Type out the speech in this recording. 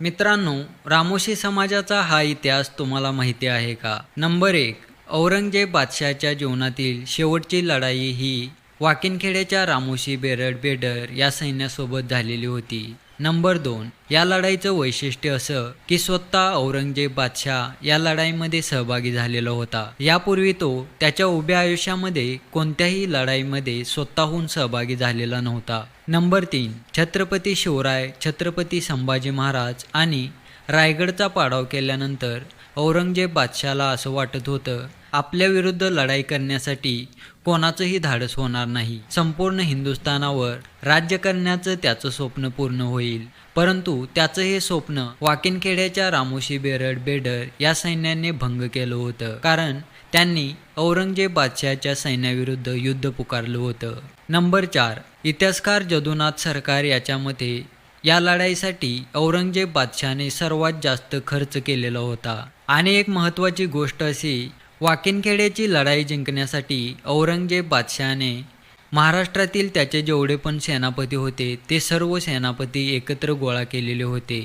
मित्रांनो रामोशी समाजाचा हा इतिहास तुम्हाला माहिती आहे का? नंबर एक औरंगजेब बादशाहच्या जीवनातील शेवटची लढाई ही वाकिनखेड्याच्या रामोशी बेरड बेडर या सैन्यासोबत झालेली होती. नंबर दोन या लढाईचं वैशिष्ट्य असं की स्वतः औरंगजेब बादशाह या लढाईमध्ये सहभागी झालेला होता. यापूर्वी तो त्याच्या उभ्या आयुष्यामध्ये कोणत्याही लढाईमध्ये स्वतःहून सहभागी झालेला नव्हता. नंबर तीन छत्रपती शिवराय छत्रपती संभाजी महाराज आणि रायगडचा पाडाव केल्यानंतर औरंगजेब बादशाला असं वाटत होतं आपल्या विरुद्ध लढाई करण्यासाठी कोणाचंही धाडस होणार नाही. संपूर्ण हिंदुस्थानावर राज्य करण्याचं त्याचं स्वप्न पूर्ण होईल. परंतु त्याचं हे स्वप्न वाकिनखेड्याच्या रामोशी बेरड बेडर या सैन्याने भंग केलं होतं. कारण त्यांनी औरंगजेब बादशाहच्या सैन्याविरुद्ध युद्ध पुकारलं होतं. नंबर चार. इतिहासकार जदुनाथ सरकार याच्या मते या लढाईसाठी औरंगजेब बादशहाने सर्वात जास्त खर्च केलेला होता. आणि एक महत्त्वाची गोष्ट अशी वाकिनखेड्याची लढाई जिंकण्यासाठी औरंगजेब बादशहाने महाराष्ट्रातील त्याचे जेवढे पण सेनापती होते ते सर्व सेनापती एकत्र गोळा केलेले होते.